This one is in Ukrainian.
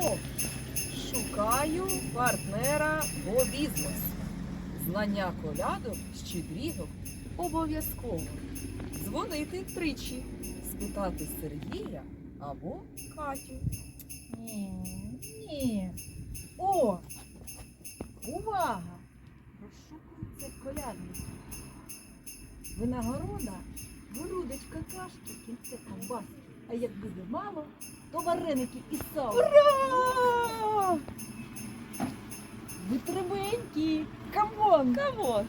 О, шукаю партнера по бізнес. Знання колядок, щедрігок обов'язково. Дзвонити тричі, спитати Сергія або Катю. Ні, ні. О! Увага! Розшукується колядник. Винагорода, грудочка кашки, кільце ковбаски. А як буде мало, то вареники і сало. Ура! Витривенькі! Камон! Камон!